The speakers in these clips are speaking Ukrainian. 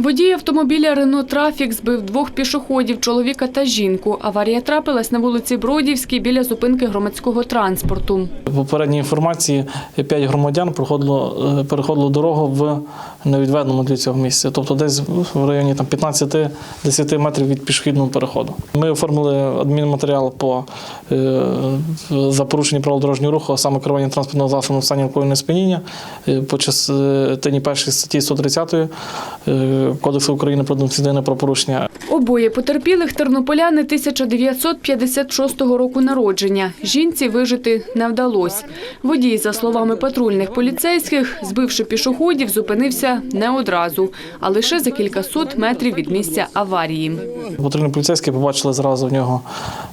Водій автомобіля Рено Трафік збив двох пішоходів, чоловіка та жінку. Аварія трапилась на вулиці Бродівській біля зупинки громадського транспорту. По попередній інформації 5 громадян проходило, е, переходило дорогу в невідведеному для цього місці, тобто десь в районі там, 15-10 метрів від пішохідного переходу. Ми оформили адмінматеріал по, е, за порушення правил дорожнього руху, а саме керування транспортного засобу в стані алкогольного сп'яніння е, по частині першої статті 130 е, Кодексу України про адміністративне правопорушення. Обоє потерпілих тернополяни 1956 року народження. Жінці вижити не вдалося. Водій, за словами патрульних поліцейських, збивши пішоходів, зупинився не одразу, а лише за кількасот метрів від місця аварії. Патрульні поліцейські побачили зразу в нього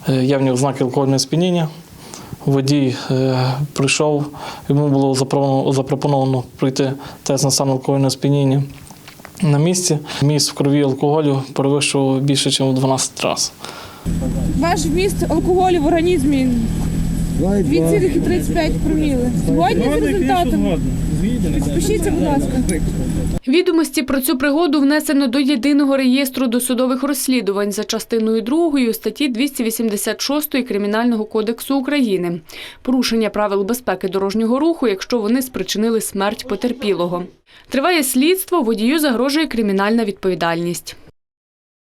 е, явні ознаки алкогольного сп'яніння. Водій е, прийшов, йому було запропоновано- запропоновано пройти тест на стан алкогольного сп'яніння на місці. Міст в крові алкоголю перевищував більше, ніж в 12 разів. Ваш вміст алкоголю в організмі 2,35 проміли. Згодні з результатом? Спишіться, будь ласка. Відомості про цю пригоду внесено до єдиного реєстру досудових розслідувань за частиною 2 статті 286 Кримінального кодексу України. Порушення правил безпеки дорожнього руху, якщо вони спричинили смерть потерпілого. Триває слідство, водію загрожує кримінальна відповідальність.